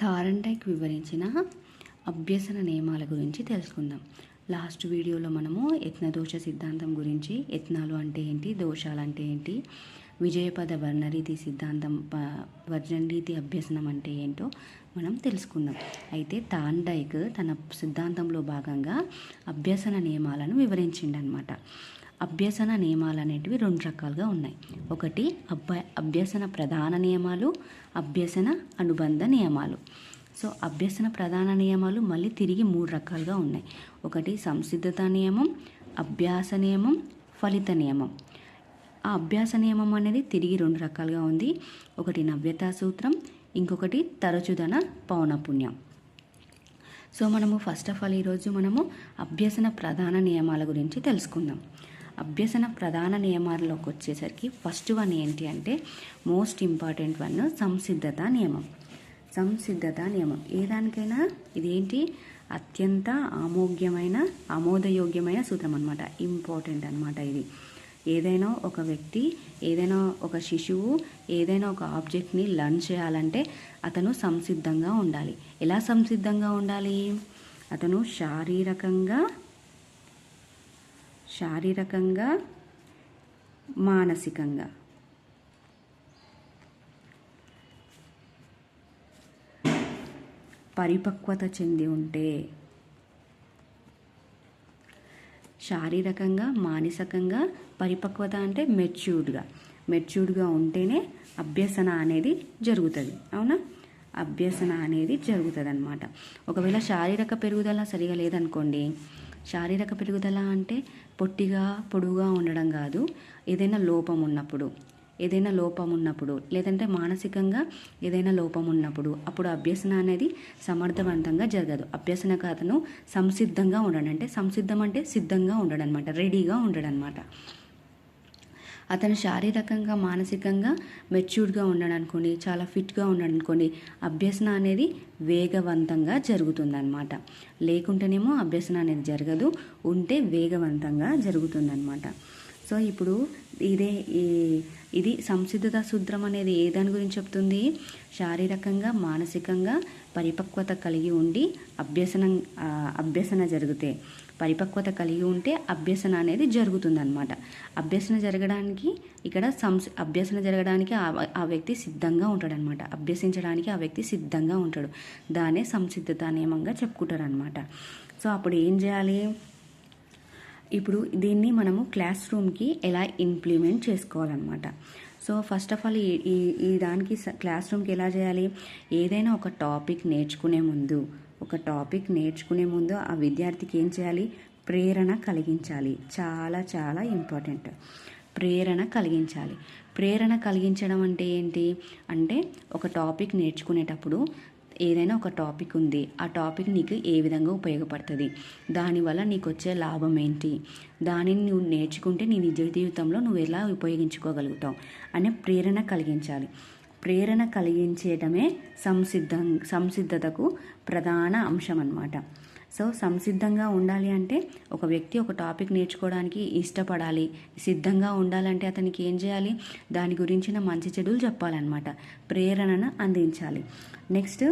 Thorndike వివరించిన అభ్యసన నియమాల గురించి తెలుసుకుందాం. లాస్ట్ వీడియోలో మనము యత్నదోష సిద్ధాంతం గురించి యత్నాలు అంటే ఏంటి దోషాలు అంటే ఏంటి విజయపద వర్ణరీతి సిద్ధాంతం ప- వర్ణరీతి అభ్యసనం అంటే ఏంటో మనం తెలుసుకుందాం. అయితే థాండైక్ తన సిద్ధాంతంలో భాగంగా అభ్యసన నియమాలను వివరించిండనమాట. అభ్యసన నియమాలు అనేటివి రెండు రకాలుగా ఉన్నాయి. ఒకటి అభ్య అభ్యసన ప్రధాన నియమాలు అభ్యసన అనుబంధ నియమాలు. సో అభ్యసన ప్రధాన నియమాలు మళ్ళీ తిరిగి మూడు రకాలుగా ఉన్నాయి. ఒకటి సంసిద్ధత నియమం అభ్యాస నియమం ఫలిత నియమం. ఆ అభ్యాస నియమం అనేది తిరిగి రెండు రకాలుగా ఉంది. ఒకటి నవ్యతా సూత్రం ఇంకొకటి తరచుదన పౌనపుణ్యం. సో మనము ఫస్ట్ ఆఫ్ ఆల్ ఈరోజు మనము అభ్యసన ప్రధాన నియమాల గురించి తెలుసుకుందాం. అభ్యసన ప్రధాన నియమాల్లోకి వచ్చేసరికి ఫస్ట్ వన్ ఏంటి అంటే మోస్ట్ ఇంపార్టెంట్ వన్ సంసిద్ధత నియమం. సంసిద్ధత నియమం. ఏ దానికైనా? ఇదేంటి? అత్యంత ఆమోగ్యమైన ఆమోదయోగ్యమైన సూత్రం అనమాట ఇంపార్టెంట్ అనమాట ఇది. ఏదైనా ఒక వ్యక్తి ఏదైనా ఒక శిశువు ఏదైనా ఒక ఆబ్జెక్ట్ని లర్న్ చేయాలంటే అతను సంసిద్ధంగా ఉండాలి. ఎలా సంసిద్ధంగా ఉండాలి? అతను శారీరకంగా శారీరకంగా మానసికంగా. పరిపక్వత చెంది ఉంటే శారీరకంగా మానసికంగా పరిపక్వత అంటే మెచ్యూర్డ్గా. మెచ్యూర్డ్గా ఉంటేనే అభ్యసన అనేది జరుగుతుంది. అవునా? అభ్యసన అనేది జరుగుతుంది అనమాట ఒకవేళ శారీరక పెరుగుదల సరిగా లేదనుకోండి శారీరక పెరుగుదల అంటే పొట్టిగా పొడుగుగా ఉండడం కాదు. ఏదైనా లోపం ఉన్నప్పుడు ఏదైనా లోపం ఉన్నప్పుడు లేదంటే మానసికంగా ఏదైనా లోపం ఉన్నప్పుడు అప్పుడు అభ్యసన అనేది సమర్థవంతంగా జరగదు. అభ్యసన కథను సంసిద్ధంగా ఉండడం. అంటే సంసిద్ధం అంటే సిద్ధంగా ఉండడం అనమాట రెడీగా ఉండడం అనమాట అతను శారీరకంగా మానసికంగా మెచ్యూర్డ్గా ఉన్నాడు అనుకోండి చాలా ఫిట్గా ఉన్నాడు అనుకోండి అభ్యసన అనేది వేగవంతంగా జరుగుతుందన్నమాట. లేకుంటేనేమో అభ్యసన అనేది జరగదు ఉంటే వేగవంతంగా జరుగుతుందన్నమాట. సో ఇప్పుడు ఇదే ఈ ఇది సంసిద్ధత సూత్రం అనేది ఏ దాని గురించి చెప్తుంది? శారీరకంగా మానసికంగా పరిపక్వత కలిగి ఉండి అభ్యసన అభ్యసన జరిగితే. పరిపక్వత కలిగి ఉంటే అభ్యసన అనేది జరుగుతుందన్నమాట. అభ్యసన జరగడానికి ఇక్కడ సంస్ అభ్యసన జరగడానికి ఆ ఆ వ్యక్తి సిద్ధంగా ఉంటాడనమాట అభ్యసించడానికి ఆ వ్యక్తి సిద్ధంగా ఉంటాడు. దానే సంసిద్ధత నియమంగా చెప్పుకుంటారనమాట సో అప్పుడు ఏం చేయాలి? ఇప్పుడు దీన్ని మనము క్లాస్ రూమ్కి ఎలా ఇంప్లిమెంట్ చేసుకోవాలన్నమాట. సో ఫస్ట్ ఆఫ్ ఆల్ ఈ ఈ ఈ దానికి స- క్లాస్ రూమ్కి ఎలా చేయాలి? ఏదైనా ఒక టాపిక్ నేర్చుకునే ముందు ఒక టాపిక్ నేర్చుకునే ముందు ఆ విద్యార్థికి ఏం చేయాలి? ప్రేరణ కలిగించాలి. చాలా చాలా ఇంపార్టెంట్. ప్రేరణ కలిగించాలి. ప్రేరణ కలిగించడం అంటే ఏంటి? అంటే ఒక టాపిక్ నేర్చుకునేటప్పుడు ఏదైనా ఒక టాపిక్ ఉంది. ఆ టాపిక్ నీకు ఏ విధంగా ఉపయోగపడుతుంది? దానివల్ల నీకు వచ్చే లాభం ఏంటి? దానిని నువ్వు నేర్చుకుంటే నీ నిజ జీవితంలో నువ్వు ఎలా ఉపయోగించుకోగలుగుతావు? అనే ప్రేరణ కలిగించాలి. ప్రేరణ కలిగించడమే సంసిద్ధం సంసిద్ధతకు ప్రధాన అంశం అన్నమాట సో సంసిద్ధంగా ఉండాలి అంటే ఒక వ్యక్తి ఒక టాపిక్ నేర్చుకోవడానికి ఇష్టపడాలి. సిద్ధంగా ఉండాలంటే అతనికి ఏం చేయాలి? దాని గురించిన మంచి చెడులు చెప్పాలన్నమాట. ప్రేరణను అందించాలి. నెక్స్ట్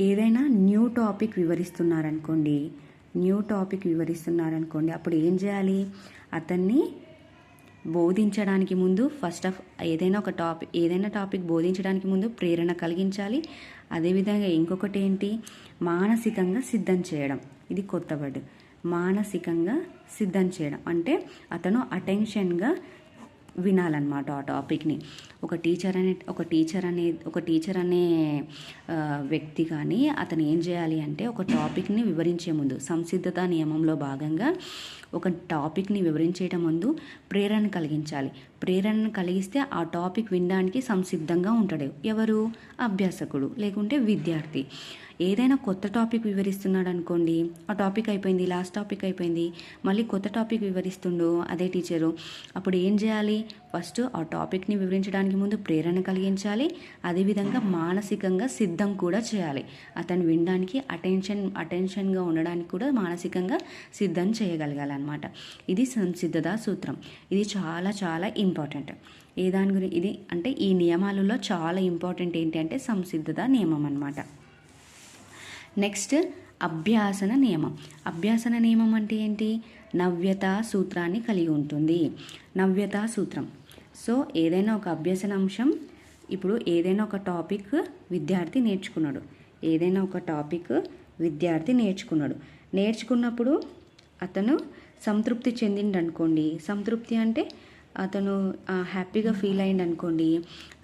ఏదైనా న్యూ టాపిక్ వివరిస్తున్నారనుకోండి న్యూ టాపిక్ వివరిస్తున్నారనుకోండి అప్పుడు ఏం చేయాలి? అతన్ని బోధించడానికి ముందు ఫస్ట్ ఆఫ్ ఏదైనా ఒక టాపిక్ ఏదైనా టాపిక్ బోధించడానికి ముందు ప్రేరణ కలిగించాలి. అదేవిధంగా ఇంకొకటి ఏంటి? మానసికంగా సిద్ధం చేయడం. ఇది కొత్త వర్డ్ మానసికంగా సిద్ధం చేయడం. అంటే అతను అటెన్షన్గా వినాలన్నమాట ఆ టాపిక్ని. ఒక టీచర్ అనే ఒక టీచర్ అనే ఒక టీచర్ అనే వ్యక్తి కానీ అతను ఏం చేయాలి అంటే ఒక టాపిక్ని వివరించే ముందు సంసిద్ధత నియమంలో భాగంగా ఒక టాపిక్ని వివరించేట ముందు ప్రేరణ కలిగించాలి. ప్రేరణను కలిగిస్తే ఆ టాపిక్ వినడానికి సంసిద్ధంగా ఉంటాడు. ఎవరు? అభ్యాసకుడు లేకుంటే విద్యార్థి. ఏదైనా కొత్త టాపిక్ వివరిస్తున్నాడు అనుకోండి ఆ టాపిక్ అయిపోయింది లాస్ట్ టాపిక్ అయిపోయింది మళ్ళీ కొత్త టాపిక్ వివరిస్తుండు అదే టీచరు. అప్పుడు ఏం చేయాలి? ఫస్ట్ ఆ టాపిక్ని వివరించడానికి ముందు ప్రేరణ కలిగించాలి అదేవిధంగా మానసికంగా సిద్ధం కూడా చేయాలి. అతను వినడానికి అటెన్షన్ అటెన్షన్గా ఉండడానికి కూడా మానసికంగా సిద్ధం చేయగలగాలన్నమాట. ఇది సంసిద్ధత సూత్రం. ఇది చాలా చాలా ఇంపార్టెంట్. ఏ దాని గురించి ఇది అంటే ఈ నియమాలలో చాలా ఇంపార్టెంట్ ఏంటి అంటే సంసిద్ధత నియమం అనమాట నెక్స్ట్ అభ్యాసన నియమం. అభ్యాసన నియమం అంటే ఏంటి? నవ్యత సూత్రాన్ని కలిగి ఉంటుంది. నవ్యత సూత్రం. సో ఏదైనా ఒక అభ్యసన అంశం ఇప్పుడు ఏదైనా ఒక టాపిక్ విద్యార్థి నేర్చుకున్నాడు. ఏదైనా ఒక టాపిక్ విద్యార్థి నేర్చుకున్నాడు. నేర్చుకున్నప్పుడు అతను సంతృప్తి చెందిండనుకోండి. సంతృప్తి అంటే అతను హ్యాపీగా ఫీల్ అయింది అనుకోండి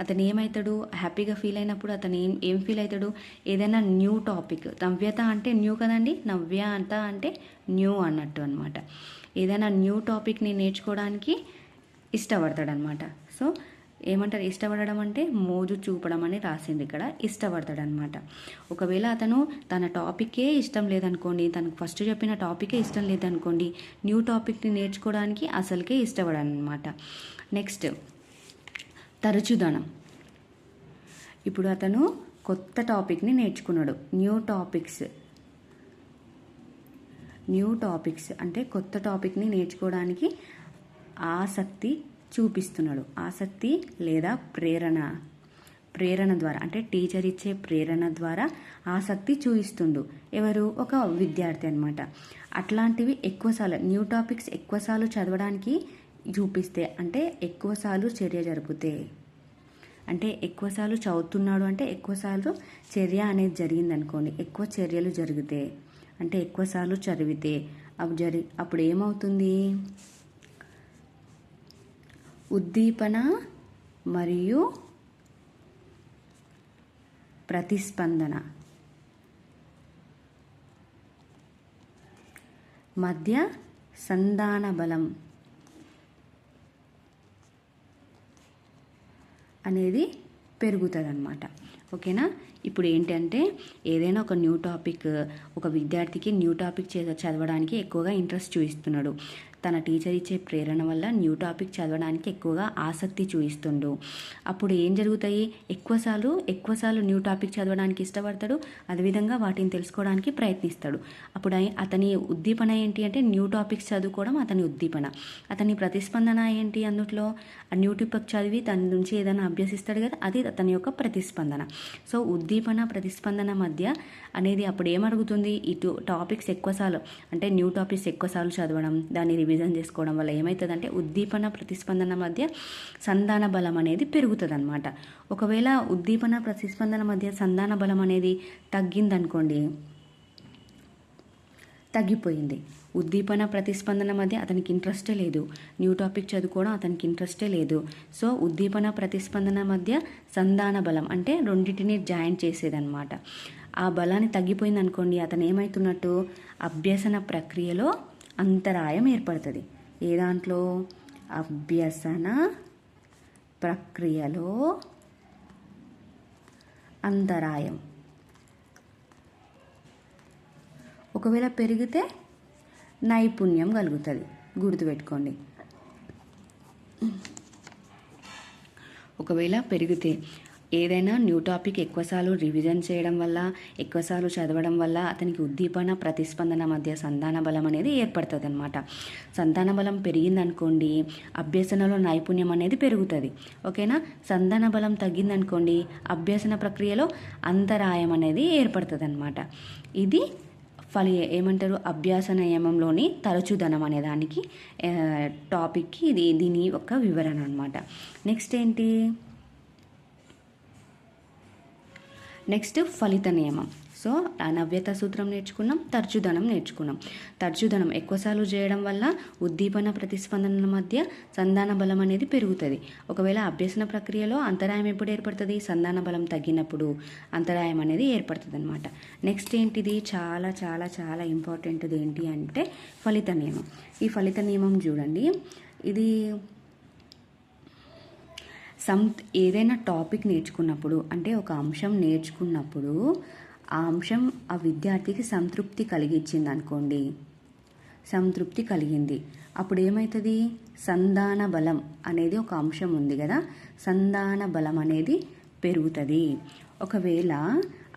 అతను ఏమవుతాడు హ్యాపీగా ఫీల్ అయినప్పుడు అతను ఏం ఏం ఫీల్ అవుతాడు ఏదైనా న్యూ టాపిక్ నవ్యత అంటే న్యూ కదండి? నవ్య అంత అంటే న్యూ అన్నట్టు అనమాట ఏదైనా న్యూ టాపిక్ని నేర్చుకోవడానికి ఇష్టపడతాడనమాట సో ఏమంటారు? ఇష్టపడడం అంటే మోజు చూపడం అని రాసింది ఇక్కడ. ఇష్టపడతాడనమాట. ఒకవేళ అతను తన టాపిక్కే ఇష్టం లేదనుకోండి తనకు ఫస్ట్ చెప్పిన టాపికే ఇష్టం లేదనుకోండి న్యూ టాపిక్ని నేర్చుకోవడానికి అసలుకే ఇష్టపడనమాట. నెక్స్ట్ తరచుదనం. ఇప్పుడు అతను కొత్త టాపిక్ని నేర్చుకున్నాడు. New topics. న్యూ టాపిక్స్ అంటే కొత్త టాపిక్ని నేర్చుకోవడానికి ఆసక్తి చూపిస్తున్నాడు. ఆసక్తి లేదా ప్రేరణ? ప్రేరణ ద్వారా అంటే టీచర్ ఇచ్చే ప్రేరణ ద్వారా ఆసక్తి చూపిస్తుండు. ఎవరు? ఒక విద్యార్థి అనమాట అట్లాంటివి ఎక్కువసార్లు న్యూ టాపిక్స్ ఎక్కువసార్లు చదవడానికి చూపిస్తే అంటే ఎక్కువసార్లు చర్య జరిపితే. అంటే ఎక్కువసార్లు చదువుతున్నాడు అంటే ఎక్కువసార్లు చర్య అనేది జరిగిందనుకోండి ఎక్కువ చర్యలు జరిగితే అంటే ఎక్కువసార్లు చదివితే అప్పుడు జరి అప్పుడు ఏమవుతుంది? ఉద్దీపన మరియు ప్రతిస్పందన. మధ్య సంధాన బలం అనేది పెరుగుతుంది అనమాట ఓకేనా? ఇప్పుడు ఏంటంటే ఏదైనా ఒక న్యూ టాపిక్ ఒక విద్యార్థికి న్యూ టాపిక్ చే- చదవడానికి ఎక్కువగా ఇంట్రెస్ట్ చూపిస్తున్నాడు. తన టీచర్ ఇచ్చే ప్రేరణ వల్ల న్యూ టాపిక్ చదవడానికి ఎక్కువగా ఆసక్తి చూపిస్తుండు. అప్పుడు ఏం జరుగుతాయి? ఎక్కువసార్లు ఎక్కువసార్లు న్యూ టాపిక్ చదవడానికి ఇష్టపడతాడు. అదేవిధంగా వాటిని తెలుసుకోవడానికి ప్రయత్నిస్తాడు. అప్పుడు అతని ఉద్దీపన ఏంటి అంటే న్యూ టాపిక్స్ చదువుకోవడం అతని ఉద్దీపన. అతని ప్రతిస్పందన ఏంటి అందుట్లో? ఆ న్యూ టాపిక్ చదివి తన నుంచి ఏదైనా అభ్యసిస్తాడు కదా అది అతని యొక్క ప్రతిస్పందన. సో ఉద్దీపన ప్రతిస్పందన మధ్య అనేది అప్పుడు ఏమడుగుతుంది? ఇటు టాపిక్స్ ఎక్కువసార్లు అంటే న్యూ టాపిక్స్ ఎక్కువసార్లు చదవడం దాన్ని రివిజన్ చేసుకోవడం వల్ల ఏమవుతుందంటే ఉద్దీపన ప్రతిస్పందన మధ్య సంధాన బలం అనేది పెరుగుతుందన్నమాట. ఒకవేళ ఉద్దీపన ప్రతిస్పందన మధ్య సంధాన బలం అనేది తగ్గిందనుకోండి తగ్గిపోయింది. ఉద్దీపన ప్రతిస్పందన మధ్య అతనికి ఇంట్రెస్టే లేదు. న్యూ టాపిక్ చదువుకోవడం అతనికి ఇంట్రెస్టే లేదు. సో ఉద్దీపన ప్రతిస్పందన మధ్య సంధాన బలం అంటే రెండింటిని జాయిన్ చేసేదన్నమాట. ఆ బలాన్ని తగ్గిపోయింది అనుకోండి అతను ఏమవుతున్నట్టు అభ్యసన ప్రక్రియలో అంతరాయం ఏర్పడుతుంది. ఏ దాంట్లో? అభ్యసన ప్రక్రియలో అంతరాయం. ఒకవేళ పెరిగితే నైపుణ్యం కలుగుతుంది. గుర్తుపెట్టుకోండి. ఒకవేళ పెరిగితే ఏదైనా న్యూ టాపిక్ ఎక్కువసార్లు రివిజన్ చేయడం వల్ల ఎక్కువసార్లు చదవడం వల్ల అతనికి ఉద్దీపన ప్రతిస్పందన మధ్య సంతాన బలం అనేది ఏర్పడుతుంది అనమాట సంతాన బలం పెరిగిందనుకోండి అభ్యసనలో నైపుణ్యం అనేది పెరుగుతుంది. ఓకేనా? సంతాన బలం తగ్గిందనుకోండి అభ్యసన ప్రక్రియలో అంతరాయం అనేది ఏర్పడుతుంది అనమాట ఇది ఫలి ఏమంటారు? అభ్యాస నియమంలోని తరచుదనం అనే దానికి టాపిక్కి ఇది దీని యొక్క వివరణ అనమాట నెక్స్ట్ ఏంటి? నెక్స్ట్ ఫలిత నియమం. సో ఆ నవ్యత సూత్రం నేర్చుకున్నాం తరచుదనం నేర్చుకున్నాం. తరచుదనం ఎక్కువసార్లు చేయడం వల్ల ఉద్దీపన ప్రతిస్పందనల మధ్య సంధాన బలం అనేది పెరుగుతుంది. ఒకవేళ అభ్యసన ప్రక్రియలో అంతరాయం ఎప్పుడు ఏర్పడుతుంది? సంధాన బలం తగ్గినప్పుడు అంతరాయం అనేది ఏర్పడుతుంది అనమాట నెక్స్ట్ ఏంటిది? చాలా చాలా చాలా ఇంపార్టెంట్ది ఏంటి అంటే ఫలిత నియమం. ఈ ఫలిత నియమం చూడండి. ఇది సమ్ ఏదైనా టాపిక్ నేర్చుకున్నప్పుడు అంటే ఒక అంశం నేర్చుకున్నప్పుడు ఆ అంశం ఆ విద్యార్థికి సంతృప్తి కలిగించింది అనుకోండి సంతృప్తి కలిగింది. అప్పుడు ఏమవుతుంది సంధాన బలం అనేది ఒక అంశం ఉంది కదా? సంధాన బలం అనేది పెరుగుతుంది. ఒకవేళ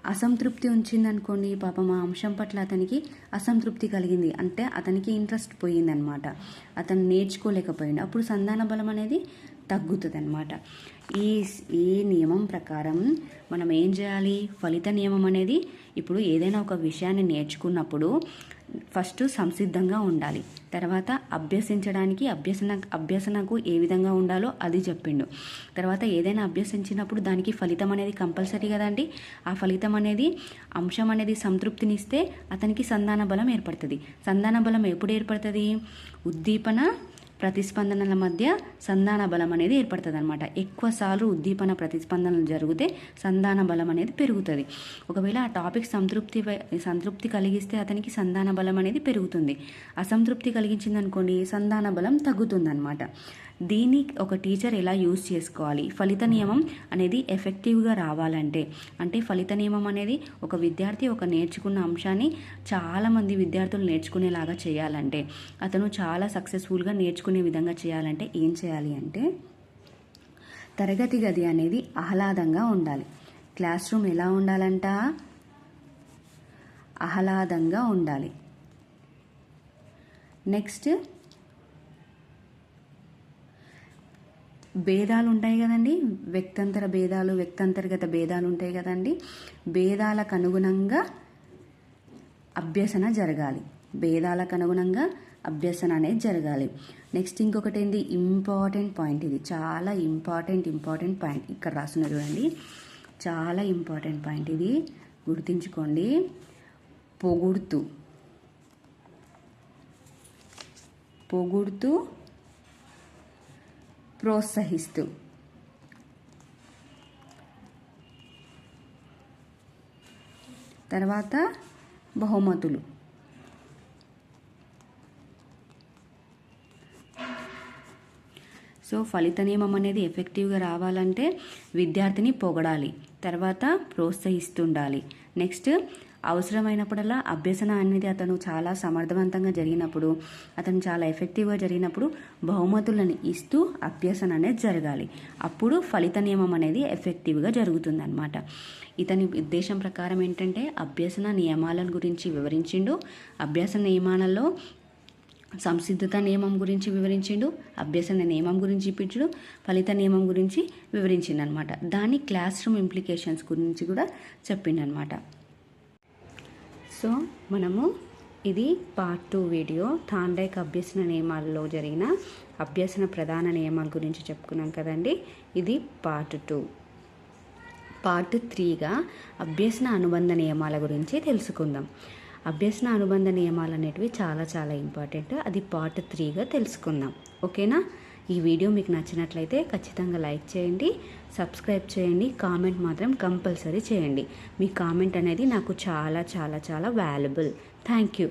అసంతృప్తి ఉంచిందనుకోండి పాపం ఆ అంశం పట్ల అతనికి అసంతృప్తి కలిగింది. అంటే అతనికి ఇంట్రెస్ట్ పోయిందనమాట. అతను నేర్చుకోలేకపోయింది అప్పుడు సంధాన బలం అనేది తగ్గుతుందనమాట ఈ ఈ నియమం ప్రకారం మనం ఏం చేయాలి? ఫలిత నియమం అనేది ఇప్పుడు ఏదైనా ఒక విషయాన్ని నేర్చుకున్నప్పుడు ఫస్ట్ సంసిద్ధంగా ఉండాలి. తర్వాత అభ్యసించడానికి అభ్యసన అభ్యసనకు ఏ విధంగా ఉండాలో అది చెప్పిండు. తర్వాత ఏదైనా అభ్యసించినప్పుడు దానికి ఫలితం అనేది కంపల్సరీ కదండి. ఆ ఫలితం అనేది అంశం అనేది సంతృప్తినిస్తే అతనికి సంధాన బలం ఏర్పడుతుంది. సంధాన బలం ఎప్పుడు ఏర్పడుతుంది? ఉద్దీపన ప్రతిస్పందనల మధ్య సంధాన బలం అనేది ఏర్పడుతుంది అనమాట ఎక్కువసార్లు ఉద్దీపన ప్రతిస్పందనలు జరిగితే సంధాన బలం అనేది పెరుగుతుంది. ఒకవేళ ఆ టాపిక్ సంతృప్తి సంతృప్తి కలిగిస్తే అతనికి సంధాన బలం అనేది పెరుగుతుంది. అసంతృప్తి కలిగించింది అనుకోండి సంధాన బలం తగ్గుతుంది అనమాట దీన్ని ఒక టీచర్ ఎలా యూజ్ చేసుకోవాలి? ఫలిత నియమం అనేది ఎఫెక్టివ్గా రావాలంటే అంటే ఫలిత నియమం అనేది ఒక విద్యార్థి ఒక నేర్చుకున్న అంశాన్ని చాలామంది విద్యార్థులు నేర్చుకునేలాగా చేయాలంటే అతను చాలా సక్సెస్ఫుల్గా నేర్చుకునే విధంగా చేయాలంటే ఏం చేయాలి అంటే తరగతి గది అనేది ఆహ్లాదంగా ఉండాలి. క్లాస్ రూమ్ ఎలా ఉండాలంట? ఆహ్లాదంగా ఉండాలి. నెక్స్ట్ భేదాలు ఉంటాయి కదండి. వ్యక్తంతర భేదాలు వ్యక్తంతర్గత భేదాలు ఉంటాయి కదండి. భేదాలకు అనుగుణంగా అభ్యసన జరగాలి. భేదాలకు అనుగుణంగా అభ్యసన అనేది జరగాలి. నెక్స్ట్ ఇంకొకటి ఏంది ఇంపార్టెంట్ పాయింట్ ఇది. చాలా ఇంపార్టెంట్ ఇంపార్టెంట్ పాయింట్ ఇక్కడ రాసిన చూడండి. చాలా ఇంపార్టెంట్ పాయింట్ ఇది. గుర్తుంచుకోండి. పొగుడుతూ. పొగుడుతూ ప్రోత్సహిస్తూ. తర్వాత బహుమతులు. సో ఫలిత నియమం అనేది ఎఫెక్టివ్గా రావాలంటే విద్యార్థిని పొగడాలి తర్వాత ప్రోత్సహిస్తుండాలి. నెక్స్ట్ అవసరమైనప్పుడల్లా అభ్యసన అనేది అతను చాలా సమర్థవంతంగా జరిగినప్పుడు అతను చాలా ఎఫెక్టివ్గా జరిగినప్పుడు బహుమతులను ఇస్తూ అభ్యసన అనేది జరగాలి. అప్పుడు ఫలిత నియమం అనేది ఎఫెక్టివ్గా జరుగుతుందన్నమాట. ఇతని ఉద్దేశం ప్రకారం ఏంటంటే అభ్యసన నియమాల గురించి వివరించిండు. అభ్యాస నియమాలలో సంసిద్ధత నియమం గురించి వివరించిండు అభ్యసన నియమం గురించి ఇప్పించుడు ఫలిత నియమం గురించి వివరించిండు అనమాట దాని క్లాస్ రూమ్ ఇంప్లికేషన్స్ గురించి కూడా చెప్పిండనమాట. సో మనము ఇది పార్ట్ టూ వీడియో థాండైక్ అభ్యసన నియమాలలో జరిగిన అభ్యసన ప్రధాన నియమాల గురించి చెప్పుకున్నాం కదండి. ఇది పార్ట్ టూ పార్ట్ త్రీగా అభ్యసన అనుబంధ నియమాల గురించి తెలుసుకుందాం. అభ్యసన అనుబంధ నియమాలు అనేటివి చాలా చాలా ఇంపార్టెంట్. అది పార్ట్ త్రీగా తెలుసుకుందాం. ఓకేనా? ఈ వీడియో మీకు నచ్చినట్లయితే ఖచ్చితంగా లైక్ చేయండి సబ్స్క్రైబ్ చేయండి కామెంట్ మాత్రం కంపల్సరీ చేయండి. మీ కామెంట్ అనేది నాకు చాలా చాలా చాలా వాల్యుబుల్. Thank you